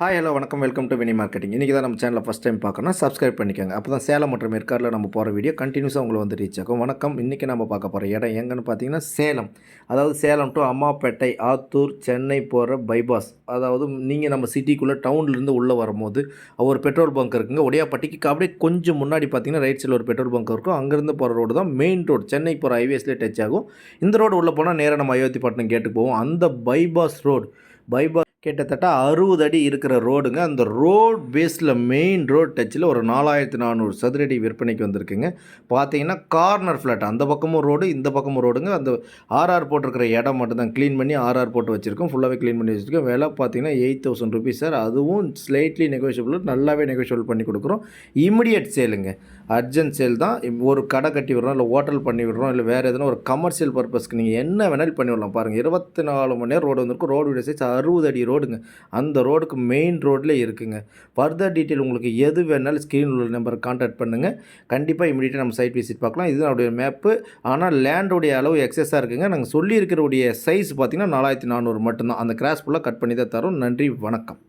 Hi hello வணக்கம். Welcome to Vini marketing இன்றைக்கி தான் நம்ம சேனலில் ஃபஸ்ட் டைம் பார்க்கணும் சப்ஸ்கிரைப் பண்ணிக்கோங்க. அப்போ தான் சேலம் மற்றும் ஏற்காடில் நம்ம போகிற வீடியோ கண்டினியூஸாக உங்களை வந்து ரீச் ஆகும். வணக்கம். இன்றைக்கி நம்ம பார்க்க போகிற இடம் எங்கன்னு பார்த்தீங்கன்னா சேலம். அதாவது சேலம் டு அம்மாப்பேட்டை ஆத்தூர் சென்னை போகிற பைபாஸ் அதாவது நீங்கள் நம்ம சிட்டிக்குள்ளே டவுன்லேருந்து உள்ளே வரும்போது ஒரு பெட்ரோல் பங்க் இருக்குங்க. ஒடியாப்பட்டிக்கு அப்படியே கொஞ்சம் முன்னாடி பார்த்தீங்கன்னா ரைட் சைடில் ஒரு பெட்ரோல் பங்க் இருக்கும். அங்கேருந்து போகிற ரோடு தான் மெயின் ரோடு சென்னை போகிற ஹைவேஸ்லேயே டச் ஆகும். இந்த ரோடு உள்ளே போனால் நேராக நம்ம அயோத்திப்பட்டினம் கேட்டுக்கு போவோம். அந்த பைபாஸ் ரோடு பைபாஸ் கிட்டத்தட்ட அறுபது அடி இருக்கிற ரோடுங்க. அந்த ரோட் பேஸில் மெயின் ரோட் டச்சில் ஒரு நாலாயிரத்தி நானூறு சதுரடி விற்பனைக்கு வந்திருக்குங்க. பார்த்தீங்கன்னா கார்னர் ஃப்ளாட் அந்த பக்கமும் ரோடு இந்த பக்கமும் ரோடுங்க அந்த ஆர்ஆர் போட்டிருக்கிற இடம் மட்டும் தான் க்ளீன் பண்ணி ஆர்ஆர் போட்டு வச்சுருக்கோம். ஃபுல்லாகவே க்ளீன் பண்ணி வச்சுருக்கோம். விலை பார்த்தீங்கன்னா எயிட் தௌசண்ட் ருபீஸ் சார் அதுவும் ஸ்லைட்லி நெகோஷியபிள் நல்லாவே நெகோஷியபிள் பண்ணி கொடுக்குறோம். இமிடியட் சேலுங்க அர்ஜென்ட் சேல் தான். ஒரு கடை கட்டி விடுறோம் இல்லை ஹோட்டல் பண்ணி விடுறோம் இல்லை வேறு எதனா ஒரு கமர்ஷியல் பர்பஸ்க்கு நீங்கள் என்ன வேணாலும் பண்ணி விடலாம். பாருங்கள் இருபத்தி நாலு மணி நேரம் ரோடு வந்திருக்கும். ரோடு சைஸ் அறுபது அடி ரோடுங்க. அந்த ரோடுக்கு மெயின் ரோட்டில் இருக்குங்க. ஃபர்தர் டீட்டெயில் உங்களுக்கு எது வேணாலும் ஸ்க்ரீன் உள்ள நம்பரை காண்டாக்ட் பண்ணுங்கள் கண்டிப்பாக இமீடியட்டாக நம்ம சைட் விசிட் பார்க்கலாம். இது அவருடைய மேப்பு ஆனால் லேண்டோடைய அளவு எக்ஸஸாக இருக்குங்க. நாங்கள் சொல்லியிருக்கிறவுடைய சைஸ் பார்த்திங்கன்னா நாலாயிரத்தி நானூறு மட்டும்தான். அந்த கிராஸ் ஃபுல்லாக கட் பண்ணி தான் தரோம். நன்றி வணக்கம்.